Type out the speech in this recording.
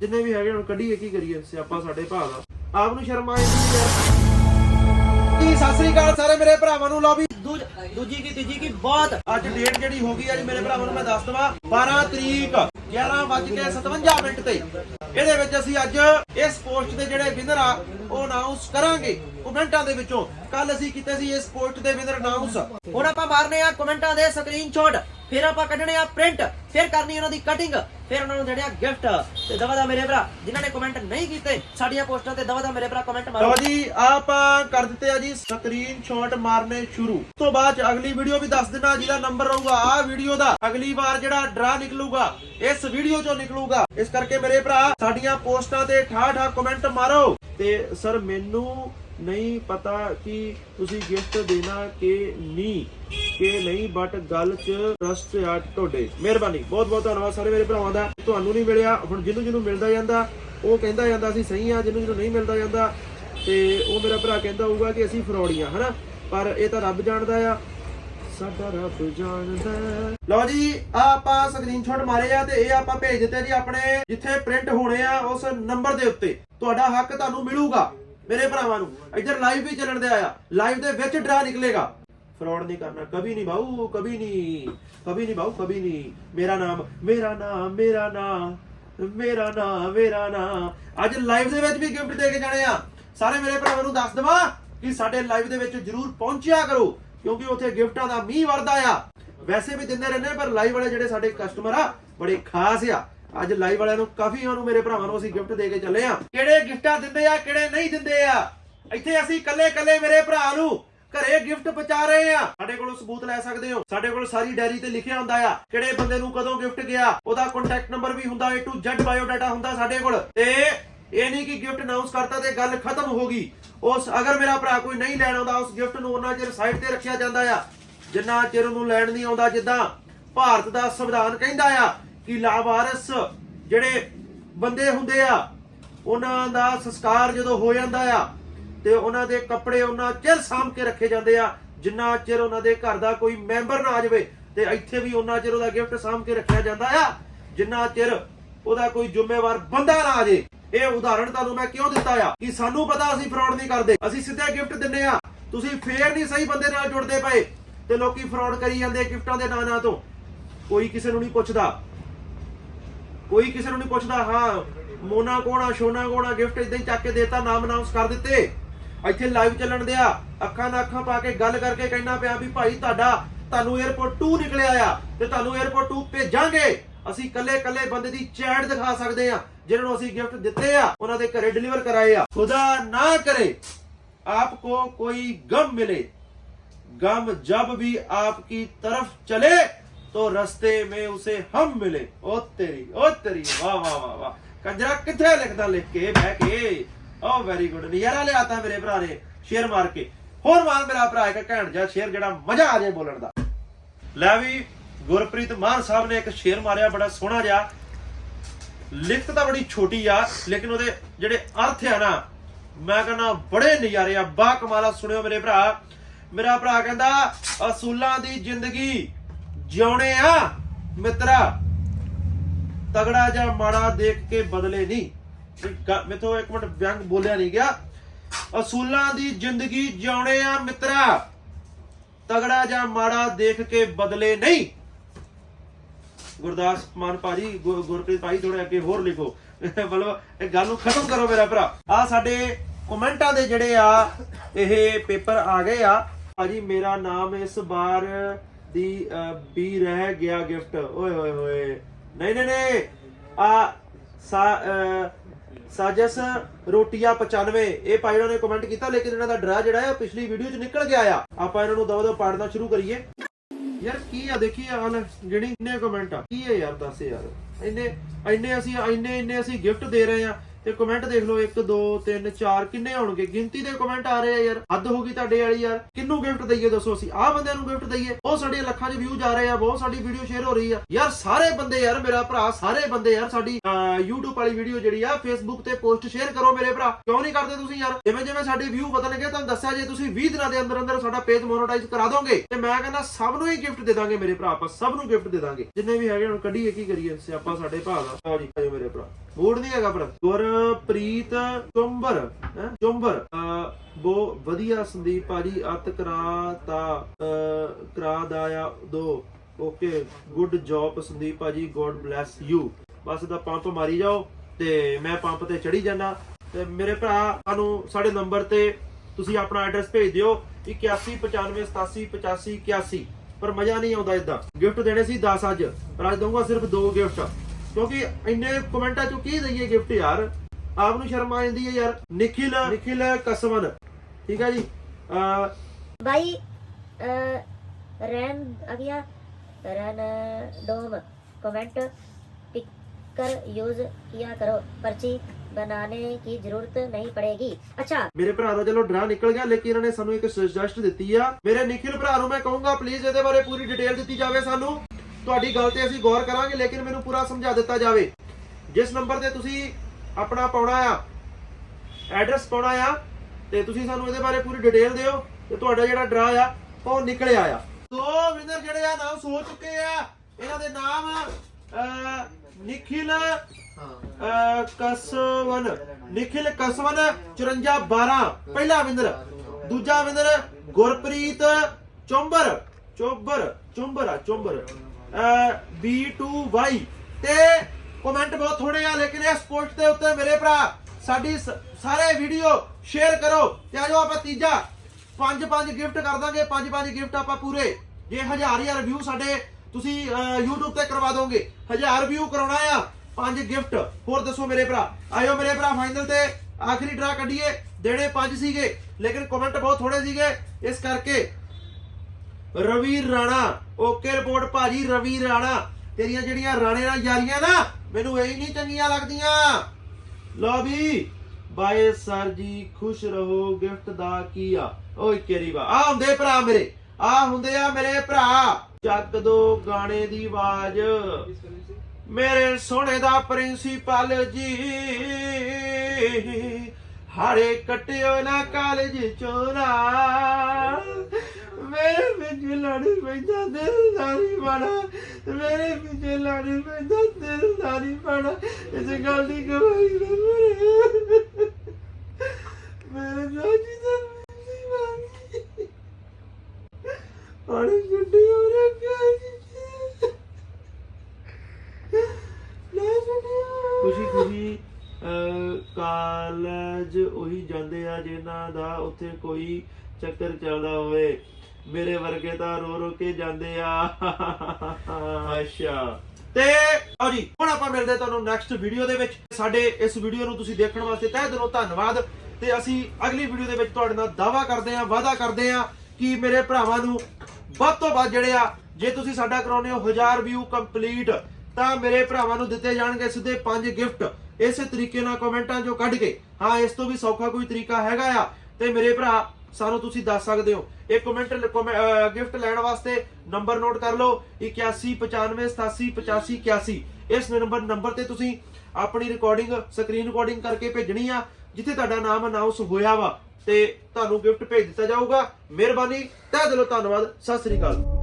ਜਿੰਨੇ ਵੀ ਹੈਗੇ ਹੁਣ ਕੱਢੀਏ ਕੀ ਕਰੀਏ? ਸਿਆਪਾ ਸਾਡੇ ਭਾ ਦਾ। ਆਪ ਨੂੰ ਸ਼ਰਮ ਯਾਰ ਕੀ ਸਤਿ ਸ੍ਰੀ ਅਕਾਲ ਸਾਰੇ ਮੇਰੇ ਭਰਾਵਾਂ ਨੂੰ ਲਓ ਵੀ। ਦੂਜ- ਦੂਜੀ ਕੀ ਤੀਜੀ ਕੀ? ਬਹੁਤ। ਅੱਜ ਡੇਟ ਜਿਹੜੀ ਹੋ ਗਈ ਅੱਜ ਮੇਰੇ ਭਰਾਵਾਂ ਨੂੰ ਮੈਂ ਦੱਸ ਦਵਾਂ 12 ਤਰੀਕ 11:57 ਮਿੰਟ ਤੇ। ਇਹਦੇ ਵਿੱਚ ਅਸੀਂ ਅੱਜ ਇਸ ਪੋਸਟ ਦੇ ਜਿਹੜੇ ਵਿਨਰ ਆ ਉਹ ਅਨਾਉਂਸ ਕਰਾਂਗੇ ਕਮੈਂਟਾਂ ਦੇ ਵਿੱਚੋਂ। ਕੱਲ ਅਸੀਂ ਕੀਤੇ ਸੀ ਇਸ ਪੋਸਟ ਦੇ ਵਿਨਰ ਅਨਾਉਂਸ ਹੁਣ ਆਪਾਂ ਮਾਰਨੇ ਆ ਕਮੈਂਟਾਂ ਦੇ ਸਕਰੀਨਸ਼ਾਟ ਫਿਰ ਆਪਾਂ ਕੱਢਣੇ ਆ ਪ੍ਰਿੰਟ ਫਿਰ ਕਰਨੀ ਉਹਨਾਂ ਦੀ ਕਟਿੰਗ ਫਿਰ ਉਹਨਾਂ ਨੂੰ ਦੇਣੇ ਆ ਗਿਫਟ ਤੇ ਦਵਾ ਦਾ ਮੇਰੇ ਭਰਾ, ਜਿਨ੍ਹਾਂ ਨੇ ਕਮੈਂਟ ਨਹੀਂ ਕੀਤੇ, ਸਾਡੀਆਂ ਪੋਸਟਾਂ ਤੇ ਦਵਾ ਦਾ ਮੇਰੇ ਭਰਾ ਕਮੈਂਟ ਮਾਰੋ। ਲਓ ਜੀ, ਆਪਾਂ ਕਰ ਦਿੱਤੇ ਆ ਜੀ ਸਕਰੀਨਸ਼ਾਟ ਮਾਰਨੇ ਸ਼ੁਰੂ। ਉਸ ਤੋਂ ਬਾਅਦ ਅਗਲੀ ਵੀਡੀਓ ਵੀ ਦੱਸ ਦੇਣਾ ਜਿਹਦਾ ਨੰਬਰ ਰਹੂਗਾ ਆ ਵੀਡੀਓ ਦਾ। ਅਗਲੀ ਵਾਰ ਜਿਹੜਾ ਡਰਾ ਨਿਕਲੂਗਾ, ਇਸ ਵੀਡੀਓ ਚੋਂ ਨਿਕਲੂਗਾ। ਇਸ ਕਰਕੇ ਮੇਰੇ ਭਰਾ, ਸਾਡੀਆਂ ਪੋਸਟਾਂ ਤੇ ਠਾ ਠਾ ਕਮੈਂਟ ਮਾਰੋ। ਤੇ ਸਰ, ਮੈਨੂੰ ਨਹੀਂ ਪਤਾ ਕਿ ਤੁਸੀਂ ਗਿਫਟ ਦੇਣਾ ਕਿ ਨਹੀਂ। ਕਿ ਨਹੀਂ ਬਟ ਗੱਲ 'ਚ ਟਰਸਟ ਆ ਤੁਹਾਡੇ। ਮਿਹਰਬਾਨੀ ਬਹੁਤ ਬਹੁਤ ਧੰਨਵਾਦ ਸਾਰੇ ਮੇਰੇ ਭਰਾਵਾਂ ਦਾ। ਤੁਹਾਨੂੰ ਨਹੀਂ ਮਿਲਿਆ, ਹੁਣ ਜਿਹਨੂੰ ਜਿਹਨੂੰ ਮਿਲਦਾ ਜਾਂਦਾ, ਉਹ ਕਹਿੰਦਾ ਜਾਂਦਾ ਅਸੀਂ ਸਹੀ ਆ, ਜਿਹਨੂੰ ਜਿਹਨੂੰ ਨਹੀਂ ਮਿਲਦਾ ਜਾਂਦਾ। ਤੇ ਉਹ ਮੇਰਾ ਭਰਾ ਕਹਿੰਦਾ ਹੋਊਗਾ ਕਿ ਅਸੀਂ ਫਰੋੜੀਆਂ, ਹਨਾ? ਪਰ ਇਹ ਤਾਂ ਰੱਬ ਜਾਣਦਾ ਆ। ਸਾਡਾ ਰੱਬ ਜਾਣਦਾ ਲਓ ਜੀ, ਆਹ ਆਪਾਂ ਸਕਰੀਨਸ਼ਾਟ ਮਾਰੇ ਆ ਤੇ ਇਹ ਆਪਾਂ ਭੇਜ ਦਿੱਤੇ ਜੀ ਆਪਣੇ ਜਿੱਥੇ ਪ੍ਰਿੰਟ ਹੋਣੇ ਆ ਉਸ ਨੰਬਰ ਦੇ ਉੱਤੇ। ਤੁਹਾਡਾ ਹੱਕ ਤੁਹਾਨੂੰ ਮਿਲੂਗਾ, ਮੇਰੇ ਭਰਾਵਾਂ ਨੂੰ। ਇੱਧਰ ਲਾਈਵ ਵੀ ਚੱਲਣ ਦੇ ਆਇਆ ਲਾਈਵ ਦੇ ਵਿੱਚ ਡਰਾ ਨਿਕਲੇਗਾ। फ्रॉड नहीं करना कभी नहीं भाऊ कभी नहीं कभी नहीं भाऊ कभी नहीं ਮੇਰਾ ਨਾਮ ਮੇਰਾ ਨਾਮ ਮੇਰਾ ਨਾਮ ਮੇਰਾ ਨਾਮ ਮੇਰਾ ਨਾਮ। ਅੱਜ ਲਾਈਵ ਦੇ ਵਿੱਚ ਵੀ ਗਿਫਟ ਦੇ ਕੇ ਜਾਣੇ ਆ। ਸਾਰੇ ਮੇਰੇ ਭਰਾਵਾਂ ਨੂੰ ਦੱਸ ਦਵਾ ਕਿ ਸਾਡੇ ਲਾਈਵ ਦੇ ਵਿੱਚ ਜਰੂਰ ਪਹੁੰਚਿਆ ਕਰੋ, ਕਿਉਂਕਿ ਉੱਥੇ ਗਿਫਟਾਂ ਦਾ ਮੀਂਹ ਵਰਦਾ ਆ। ਵੈਸੇ ਵੀ ਦਿੰਦੇ ਰਹਿੰਦੇ ਪਰ ਲਾਈਵ ਵਾਲੇ ਜਿਹੜੇ ਸਾਡੇ ਕਸਟਮਰ ਆ, ਬੜੇ ਖਾਸ ਆ। ਅੱਜ ਲਾਈਵ ਵਾਲਿਆਂ ਨੂੰ ਕਾਫੀ ਉਹਨੂੰ ਮੇਰੇ ਭਰਾਵਾਂ ਨੂੰ ਅਸੀਂ ਗਿਫਟ ਦੇ ਕੇ ਚੱਲੇ ਆ। ਕਿਹੜੇ ਗਿਫਟਾਂ ਦਿੰਦੇ ਆ, ਕਿਹੜੇ ਨਹੀਂ ਦਿੰਦੇ ਆ? ਇੱਥੇ ਅਸੀਂ ਕੱਲੇ ਕੱਲੇ ਮੇਰੇ ਭਰਾ ਨੂੰ ਘਰੇ ਗਿਫਟ ਪਹੁੰਚਾ ਰਹੇ ਆ। ਸਾਡੇ ਕੋਲੋਂ ਸਬੂਤ ਲੈ ਸਕਦੇ ਹੋ। ਸਾਡੇ ਕੋਲ ਸਾਰੀ ਡਾਇਰੀ ਤੇ ਲਿਖਿਆ ਹੁੰਦਾ ਆ ਕਿਹੜੇ ਬੰਦੇ ਨੂੰ ਕਦੋਂ ਗਿਫਟ ਗਿਆ। ਉਹਦਾ ਕੰਟੈਕਟ ਨੰਬਰ ਵੀ ਹੁੰਦਾ, A to Z ਬਾਇਓਡਾਟਾ ਹੁੰਦਾ ਸਾਡੇ ਕੋਲ। ਤੇ ਇਹ ਨਹੀਂ ਕਿ ਗਿਫਟ ਅਨਾਉਂਸ ਕਰਤਾ ਤੇ ਗੱਲ ਖਤਮ ਹੋ ਗਈ। ਉਸ ਅਗਰ ਮੇਰਾ ਭਰਾ ਕੋਈ ਨਹੀਂ ਲੈਣ ਆਉਂਦਾ, ਉਸ ਗਿਫਟ ਨੂੰ ਉਹਨਾਂ ਚਿਰ ਸਾਈਡ ਤੇ ਰੱਖਿਆ ਜਾਂਦਾ ਆ। ਜਿੰਨਾ ਚਿਰ ਉਹਨੂੰ ਲੈਣ ਨਹੀਂ ਆਉਂਦਾ, ਜਿੱਦਾਂ ਭਾਰਤ ਦਾ ਸੰਵਿਧਾਨ ਕਹਿੰਦਾ ਆ ਕਿ ਲਾਵਾਰਸ ਜਿਹੜੇ ਬੰਦੇ ਹੁੰਦੇ ਆ, ਉਹਨਾਂ ਦਾ ਸੰਸਕਾਰ ਜਦੋਂ ਹੋ ਜਾਂਦਾ ਆ ਤੇ ਉਹਨਾਂ ਦੇ ਕੱਪੜੇ ਉਹਨਾਂ ਚਿਰ ਸਾਂਭ ਕੇ ਰੱਖੇ ਜਾਂਦੇ ਆ। ਜਿੰਨਾ ਚਿਰ ਉਹਨਾਂ ਦੇ ਘਰ ਦਾ ਕੋਈ ਮੈਂਬਰ ਨਾ ਆ ਜਾਵੇ ਤੇ ਇੱਥੇ ਵੀ ਉਹਨਾਂ ਚਿਰ ਉਹਦਾ ਗਿਫਟ ਸਾਂਭ ਕੇ ਰੱਖਿਆ ਜਾਂਦਾ ਆ। ਜਿੰਨਾ ਚਿਰ ਉਹਦਾ ਕੋਈ ਜ਼ਿੰਮੇਵਾਰ ਬੰਦਾ ਨਾ ਆ ਜੇ। ਇਹ ਉਦਾਹਰਣ ਤੁਹਾਨੂੰ ਮੈਂ ਕਿਉਂ ਦਿੱਤਾ ਆ? ਕਿ ਸਾਨੂੰ ਪਤਾ ਅਸੀਂ ਫਰਾਡ ਨਹੀਂ ਕਰਦੇ। ਅਸੀਂ ਸਿੱਧੇ ਗਿਫਟ ਦਿੰਨੇ ਆ। ਤੁਸੀਂ ਫੇਰ ਨਹੀਂ ਸਹੀ ਬੰਦੇ ਨਾਲ ਜੁੜਦੇ ਪਏ। ਤੇ ਲੋਕੀ ਫਰਾਡ ਕਰੀ ਜਾਂਦੇ ਗਿਫਟਾਂ ਦੇ ਨਾਂ ਨਾਂ ਤੋਂ। ਕੋਈ ਕਿਸੇ ਨੂੰ ਨਹੀਂ ਪੁੱਛਦਾ। ਕੋਈ ਕਿਸੇ ਨੂੰ ਨਹੀਂ ਪੁੱਛਦਾ, ਹਾਂ, ਮੋਨਾ ਕੋਣਾ ਸ਼ੋਨਾ ਕੋਣਾ ਗਿਫਟ ਇਦਾਂ ਹੀ ਚੱਕ ਕੇ ਦੇਤਾ, ਨਾਮ ਅਨਾਉਂਸ ਕਰ ਦਿੱਤੇ। ਇੱਥੇ ਲਾਈਵ ਚੱਲਣ ਦਿਆ। ਅੱਖਾਂ ਨਾਲ ਅੱਖਾਂ ਪਾ ਕੇ ਗੱਲ ਕਰਕੇ ਕਹਿਣਾ ਪਿਆ ਵੀ ਭਾਈ ਤੁਹਾਡਾ ਤੁਹਾਨੂੰ 에어ਪੋਰਟ 2 ਨਿਕਲਿਆ ਆ ਤੇ ਤੁਹਾਨੂੰ 에어ਪੋਰਟ 2 ਭੇਜਾਂਗੇ। ਅਸੀਂ ਕੱਲੇ ਕੱਲੇ ਬੰਦੇ ਦੀ ਚੈਟ ਦਿਖਾ ਸਕਦੇ ਆ ਜਿਹਨਾਂ ਨੂੰ ਅਸੀਂ ਗਿਫਟ ਦਿੱਤੇ ਆ, ਉਹਨਾਂ ਦੇ ਘਰੇ ਡਿਲੀਵਰ ਕਰਾਏ ਆ। ਖੁਦਾ ਨਾ ਕਰੇ ਆਪਕੋ ਕੋਈ ਗਮ ਮਿਲੇ। गम जब भी आपकी तरफ चले तो रस्ते में उसे हम मिले ओ ਤੇਰੀ, ਓ ਤੇਰੀ वाह वाह वाह वाह ਕੰਜਰਾ ਕਿੱਥੇ ਲਿਖਦਾ ਲਿਖ ਕੇ ਬਹਿ ਕੇ? ਓ ਵੈਰੀ ਗੁੱਡ ਨਜ਼ਾਰਾ ਲਿਆਤਾ ਮੇਰੇ ਭਰਾ ਨੇ ਸ਼ੇਅਰ ਮਾਰ ਕੇ। ਹੋਰ ਮਾਰ ਮੇਰਾ ਭਰਾ ਇੱਕ ਘੈਂਟ ਜਿਹਾ ਸ਼ੇਅਰ ਜਿਹੜਾ ਮਜ਼ਾ ਆ ਜਾਏ ਬੋਲਣ ਦਾ। ਲੈ ਵੀ, ਗੁਰਪ੍ਰੀਤ ਮਾਨ ਸਾਹਿਬ ਨੇ ਇੱਕ ਸ਼ੇਅਰ ਮਾਰਿਆ, ਬੜਾ ਸੋਹਣਾ ਜਿਹਾ। ਲਿਖਤ ਤਾਂ ਬੜੀ ਛੋਟੀ ਆ, ਲੇਕਿਨ ਉਹਦੇ ਜਿਹੜੇ ਅਰਥ ਆ ਨਾ, ਮੈਂ ਕਹਿੰਦਾ ਬੜੇ ਨਜ਼ਾਰੇ ਆ। ਬਾ ਕਮਾਲਾ ਸੁਣਿਓ ਮੇਰੇ ਭਰਾ। ਮੇਰਾ ਭਰਾ ਕਹਿੰਦਾ, ਅਸੂਲਾਂ ਦੀ ਜ਼ਿੰਦਗੀ ਜਿਉਣੇ ਆ, ਮਿੱਤਰਾ। ਤਗੜਾ ਜਾਂ ਮਾੜਾ ਦੇਖ ਕੇ ਬਦਲੇ ਨਹੀਂ। ਮੇਥੋਂ ਇੱਕ ਮਿੰਟ ਵਿਅੰਗ ਬੋਲਿਆ ਨਹੀਂ ਗਿਆ। ਅਸੂਲਾਂ ਦੀ ਜ਼ਿੰਦਗੀ ਜਿਉਣੇ ਆ ਮਿੱਤਰਾ। ਤਗੜਾ ਜਾਂ ਮਾੜਾ ਦੇਖ ਕੇ ਬਦਲੇ ਨਹੀਂ। ਗੁਰਦਾਸ ਮਾਨ ਭਾਜੀ ਗੁਰਪ੍ਰੀਤ ਭਾਈ ਥੋੜੇ ਅੱਗੇ ਹੋਰ ਲਿਖੋ। ਮਤਲਬ ਇਹ ਗੱਲ ਨੂੰ ਖਤਮ ਕਰੋ ਮੇਰਾ ਭਰਾ। ਆ ਸਾਡੇ ਕਮੈਂਟਾਂ ਦੇ ਜਿਹੜੇ ਆ ਇਹ ਪੇਪਰ ਆ ਗਏ ਆ। ਭਾਜੀ ਮੇਰਾ ਨਾਮ ਇਸ ਵਾਰ ਦੀ ਅ, ਰਹਿ ਗਿਆ ਗਿਫਟ। ਓਏ ਹੋਏ ਹੋਏ ਨਹੀਂ ਨਹੀਂ ਨਹੀਂ। ਆ ਸਾਜਸ, ਰੋਟੀਆ 95 ਇਹ ਭਾਈ ਉਹਨਾਂ ਨੇ ਕਮੈਂਟ ਕੀਤਾ, ਲੇਕਿਨ ਇਹਨਾਂ ਦਾ ਡਰਾ ਜਿਹੜਾ ਹੈ ਪਿਛਲੀ ਵੀਡੀਓ 'ਚ ਨਿਕਲ ਗਿਆ ਆ। ਆਪਾਂ ਇਹਨਾਂ ਨੂੰ ਦਵਾ ਦਵਾ ਪਾੜਨਾ ਸ਼ੁਰੂ ਕਰੀਏ। ਯਾਰ, ਕੀ ਆ? ਦੇਖੀ ਹਾਲ ਜਿਹੜੀ, ਇੰਨੇ ਕਮੈਂਟ ਆ। ਕੀ ਹੈ ਯਾਰ, ਦੱਸ ਯਾਰ। ਇੰਨੇ ਇੰਨੇ ਅਸੀਂ, ਇੰਨੇ ਇੰਨੇ ਅਸੀਂ ਗਿਫਟ ਦੇ ਰਹੇ ਆ। ਤੇ ਕਮੈਂਟ ਦੇਖ ਲਓ 1 2 3 4 ਕਿੰਨੇ ਆਉਣਗੇ? ਗਿਣਤੀ ਦੇ ਕਮੈਂਟ ਆ ਰਹੇ ਆ ਯਾਰ। ਹੱਦ ਹੋ ਗਈ ਤੁਹਾਡੇ ਵਾਲੀ ਯਾਰ। ਕਿੰਨੂੰ ਗਿਫਟ ਦਈਏ ਦੱਸੋ ਅਸੀਂ? ਆਹ ਬੰਦਿਆਂ ਨੂੰ ਗਿਫਟ ਦਈਏ। ਬਹੁਤ ਸਾਡੀਆਂ ਲੱਖਾਂ 'ਚ ਵਿਊ ਜਾ ਰਹੇ ਆ, ਬਹੁਤ ਸਾਡੀ ਵੀਡੀਓ ਸ਼ੇਅਰ ਹੋ ਰਹੀ ਆ। ਯਾਰ ਸਾਰੇ ਬੰਦੇ ਯਾਰ, ਮੇਰਾ ਭਰਾ, ਸਾਰੇ ਬੰਦੇ ਯਾਰ, ਸਾਡੀ YouTube ਵਾਲੀ ਵੀਡੀਓ ਜਿਹੜੀ ਆ, Facebook ਤੇ ਪੋਸਟ ਸ਼ੇਅਰ ਕਰੋ ਮੇਰੇ ਭਰਾ। ਕਿਉਂ ਨਹੀਂ ਕਰਦੇ ਤੁਸੀਂ ਯਾਰ? ਜਿਵੇਂ ਜਿਵੇਂ ਸਾਡੇ ਵਿਊ ਵਧਣਗੇ ਤੁਹਾਨੂੰ ਦੱਸਿਆ ਜੇ ਤੁਸੀਂ 20 ਦਿਨਾਂ ਦੇ ਅੰਦਰ ਅੰਦਰ ਸਾਡਾ ਪੇਜ ਮੋਨੋਟਾਈਜ਼ ਕਰਾ ਦੋਗੇ, ਤੇ ਮੈਂ ਕਹਿੰਦਾ ਸਭ ਨੂੰ ਹੀ ਗਿਫਟ ਦੇ ਦਾਂਗੇ ਮੇਰੇ ਭਰਾ, ਆਪਾਂ ਸਭ ਨੂੰ ਗਿਫਟ ਦੇ ਦਾਂਗੇ। ਜਿੰਨੇ ਵੀ ਹੈਗੇ, ਹੁਣ ਕੱਢੀਏ, ਕੀ ਕਰੀਏ? ਸਿਆਪਾ ਸਾਡੇ ਭਰਾ ਦਾ ਆਓ ਜੀ, ਆਜੋ ਮੇਰੇ ਭਰਾ। ਬੋਰਡ ਨਹੀਂ ਹੈਗਾ ਪਰ ਗੁਰਪ੍ਰੀਤ ਚੁੰਬਰ ਹੈ? ਚੁੰਬਰ। ਅਹ, ਵਧੀਆ ਸੰਦੀਪ ਭਾਜੀ ਅਤ ਕਰਾ ਤਾ ਕਰਾ ਦਾਇਆ ਦੋ। ਓਕੇ ਗੁੱਡ ਜੌਬ ਸੰਦੀਪ ਭਾਜੀ ਗੋਡ ਬlesਸ ਯੂ। ਬਸ ਦਾ ਪੰਪ ਮਾਰੀ ਜਾਓ ਤੇ ਮੈਂ ਪੰਪ ਤੇ ਚੜੀ ਜਾਣਾ ਤੇ ਮੇਰੇ ਭਰਾ ਨੂੰ ਸਾਡੇ ਨੰਬਰ ਤੇ ਤੁਸੀਂ ਆਪਣਾ ਐਡਰੈਸ ਭੇਜ ਦਿਓ 8195878581 ਪਰ ਮਜ਼ਾ ਨਹੀਂ ਆਉਂਦਾ ਇਦਾਂ ਗਿਫਟ ਦੇਣੇ ਸੀ 10 ਅੱਜ। ਪਰ ਅੱਜ ਦਊਂਗਾ ਸਿਰਫ ਦੋ ਗਿਫਟ। ਕਿਉਂਕਿ ਇੰਨੇ ਕਮੈਂਟਾਂ ਚੋਂ ਕੀ ਦਈਏ ਗਿਫਟ ਯਾਰ ਆਪ ਨੂੰ ਸ਼ਰਮ ਆ ਜਾਂਦੀ ਹੈ ਯਾਰ ਨਿਖਿਲ ਨਿਖਿਲ ਕਸਵਨ ਠੀਕ ਹੈ ਜੀ ਅਹ भाई अ, रैन आ गया रैनडोम कमेंट पिकर यूज किया करो पर्ची बनाने की जरूरत नहीं पड़ेगी अच्छा ਮੇਰੇ ਭਰਾ ਦਾ ਚਲੋ ਡਰਾ ਨਿਕਲ ਗਿਆ ਲੇਕਿਨ ਇਹਨਾਂ ਨੇ ਸਾਨੂੰ ਇੱਕ ਸੁਜੈਸਟ ਦਿੱਤੀ ਆ ਮੇਰੇ ਨਿਖਿਲ ਭਰਾ ਨੂੰ ਮੈਂ ਕਹੂੰਗਾ ਪਲੀਜ਼ ਇਹਦੇ ਬਾਰੇ ਪੂਰੀ ਡਿਟੇਲ ਦਿੱਤੀ ਜਾਵੇ ਸਾਨੂੰ ਤੁਹਾਡੀ ਗੱਲ ਤੇ ਅਸੀਂ ਗੌਰ ਕਰਾਂਗੇ ਲੇਕਿਨ ਮੈਨੂੰ ਪੂਰਾ ਸਮਝਾ ਦਿੱਤਾ ਜਾਵੇ। ਜਿਸ ਨੰਬਰ ਤੇ ਤੁਸੀਂ ਆਪਣਾ ਪਾਉਣਾ ਆ ਐਡਰੈਸ ਪਾਉਣਾ ਆ ਤੇ ਤੁਸੀਂ ਸਾਨੂੰ ਇਹਦੇ ਬਾਰੇ ਪੂਰੀ ਡਿਟੇਲ ਦਿਓ ਤੇ ਤੁਹਾਡਾ ਜਿਹੜਾ ਡਰਾ ਆ ਉਹ ਨਿਕਲਿਆ ਆ। ਦੋ ਵਿਨਰ ਜਿਹੜੇ ਆ ਨਾਮ ਸੋ ਚੁੱਕੇ ਆ। ਇਹਨਾਂ ਦੇ ਨਾਮ ਅਹ, ਨਿਖਿਲ ਕਸਵਨ ਨਿਖਿਲ ਕਸਵਨ 5412 ਪਹਿਲਾ ਵਿਨਰ ਦੂਜਾ ਵਿਨਰ ਗੁਰਪ੍ਰੀਤ ਚੁੰਬਰ। ਚੋਬਰ ਚੁੰਬਰ ਆ ਚੁੰਬਰ। B2Y ਤੇ ਕਮੈਂਟ ਬਹੁਤ ਥੋੜੇ ਆ ਲੇਕਿਨ ਇਸ ਪੋਸਟ ਦੇ ਉੱਤੇ ਮੇਰੇ ਭਰਾ ਸਾਡੀ ਸਾਰੇ ਵੀਡੀਓ ਸ਼ੇਅਰ ਕਰੋ। ਤੇ ਆਜੋ ਆਪਾਂ ਤੀਜਾ। ਪੰਜ ਪੰਜ ਗਿਫਟ ਕਰ ਦਾਂਗੇ ਪੰਜ ਪੰਜ ਗਿਫਟ ਆਪਾਂ ਪੂਰੇ। ਜੇ ਹਜ਼ਾਰ ਹਜ਼ਾਰ ਵਿਊ ਸਾਡੇ ਤੁਸੀਂ ਅਹ, YouTube ਤੇ ਕਰਵਾ ਦੋਗੇ। ਹਜ਼ਾਰ ਵਿਊ ਕਰਾਉਣਾ ਆ ਪੰਜ ਗਿਫਟ ਹੋਰ ਦੱਸੋ ਮੇਰੇ ਭਰਾ। ਆਇਓ ਮੇਰੇ ਭਰਾ ਫਾਈਨਲ ਤੇ ਆਖਰੀ ਡਰਾ ਕੱਢੀਏ। ਦੇਣੇ ਪੰਜ ਸੀਗੇ ਲੇਕਿਨ ਕਮੈਂਟ ਬਹੁਤ ਥੋੜੇ ਸੀਗੇ। ਇਸ ਕਰਕੇ ਰਵੀ ਰਾਣਾ। ਓਕੇ ਰਿਪੋਰਟ, ਭਾਜੀ ਰਵੀ ਰਾਣਾ। ਤੇਰੀਆਂ ਜਿਹੜੀਆਂ ਰਾਣੇ ਨਾਲ ਯਾਰੀਆਂ ਨਾ, ਮੈਨੂੰ ਇਹ ਨਹੀਂ ਚੰਗੀਆਂ ਲੱਗਦੀਆਂ। ਲਓ ਵੀ, ਬਾਏ ਸਰ ਜੀ, ਖੁਸ਼ ਰਹੋ, ਗਿਫਟ ਦਾ ਕੀ ਓਏ ਕੇਰੀ ਵਾ। ਆ ਹੁੰਦੇ ਭਰਾ ਮੇਰੇ। ਆ ਹੁੰਦੇ ਆ ਮੇਰੇ ਭਰਾ। ਚੱਕ ਦੋ ਗਾਣੇ ਦੀ ਆਵਾਜ਼। ਮੇਰੇ ਸੋਹਣੇ ਦਾ ਪ੍ਰਿੰਸੀਪਲ ਜੀ। ਹਾਰੇ ਕਟਿਓ ਨਾ ਕਾਲਜ ਚੋਰਾ ਮੇਰੇ ਵਿੱਚ ਲੜ ਪੈਂਦਾ ਦਿਲਦਾਰੀ ਬਣਾ ਮੇਰੇ ਵਿੱਚ ਲੜ ਪੈਂਦਾ ਦਿਲਦਾਰੀ ਬਣਾ ਇਸ ਗੱਲ ਦੀ ਗਵਾਹੀ ਦੇ ਮੇਰੇ। ਮੇਰੇ ਰਾਜੀ ਦਾ ਨਹੀਂ ਮੰਗੀ ਅਰੇ ਛੱਡੀ ਹੋ ਰੱਖਿਆ ਖੁਸ਼ੀ ਖੁਸ਼ੀ ਕਾਲਜ ਉਹੀ ਜਾਂਦੇ ਆ ਜਿਨ੍ਹਾਂ ਦਾ ਉੱਥੇ ਕੋਈ ਚੱਕਰ ਚੱਲਦਾ ਹੋਵੇ। ਮੇਰੇ ਵਰਗੇ ਤਾਂ ਰੋ ਰੋ ਕੇ ਜਾਂਦੇ ਆ। ਅੱਛਾ। ਤੇ ਆਓ ਜੀ ਹੁਣ ਆਪਾਂ ਮਿਲਦੇ ਤੁਹਾਨੂੰ ਨੈਕਸਟ ਵੀਡੀਓ ਦੇ ਵਿੱਚ। ਸਾਡੇ ਇਸ ਵੀਡੀਓ ਨੂੰ ਤੁਸੀਂ ਦੇਖਣ ਵਾਸਤੇ ਤਹਿ ਦਿਲੋਂ ਧੰਨਵਾਦ। ਤੇ ਅਸੀਂ ਅਗਲੀ ਵੀਡੀਓ ਦੇ ਵਿੱਚ ਤੁਹਾਡੇ ਨਾਲ ਦਾਵਾ ਕਰਦੇ ਹਾਂ ਵਾਅਦਾ ਕਰਦੇ ਹਾਂ ਕਿ ਮੇਰੇ ਭਰਾਵਾਂ ਨੂੰ ਵੱਧ ਤੋਂ ਵੱਧ ਜਿਹੜੇ ਆ ਜੇ ਤੁਸੀਂ ਸਾਡਾ ਕਰਾਉਨੇ ਹੋ 1000 ਵਿਊ ਕੰਪਲੀਟ ਤਾਂ ਮੇਰੇ ਭਰਾਵਾਂ ਨੂੰ ਦਿੱਤੇ ਜਾਣਗੇ ਸਿੱਧੇ ਪੰਜ ਗਿਫਟ ਇਸੇ ਤਰੀਕੇ ਨਾਲ ਕਮੈਂਟਾਂ ਚੋਂ ਕੱਢ ਕੇ। ਹਾਂ ਇਸ ਤੋਂ ਵੀ ਸੌਖਾ ਕੋਈ ਤਰੀਕਾ ਹੈਗਾ ਆ। ਤੇ ਮੇਰੇ ਭਰਾ ਸਾਨੂੰ ਤੁਸੀਂ ਦੱਸ ਸਕਦੇ ਹੋ। ਇਹ ਕਮੈਂਟ ਗਿਫਟ ਲੈਣ ਵਾਸਤੇ ਨੰਬਰ ਨੋਟ ਕਰ ਲਓ। 8195878581 ਇਸ ਨੰਬਰ ਨੰਬਰ ਤੇ ਤੁਸੀਂ ਆਪਣੀ ਰਿਕਾਰਡਿੰਗ ਸਕਰੀਨ ਰਿਕਾਰਡਿੰਗ ਕਰਕੇ ਭੇਜਣੀ ਆ, ਜਿੱਥੇ ਤੁਹਾਡਾ ਨਾਮ ਅਨਾਉਂਸ ਹੋਇਆ ਵਾ। ਤੇ ਤੁਹਾਨੂੰ ਗਿਫਟ ਭੇਜ ਦਿੱਤਾ ਜਾਊਗਾ। ਮਿਹਰਬਾਨੀ, ਤਹਿ ਦਿਲੋਂ ਧੰਨਵਾਦ। ਸਤਿ ਸ੍ਰੀ ਅਕਾਲ।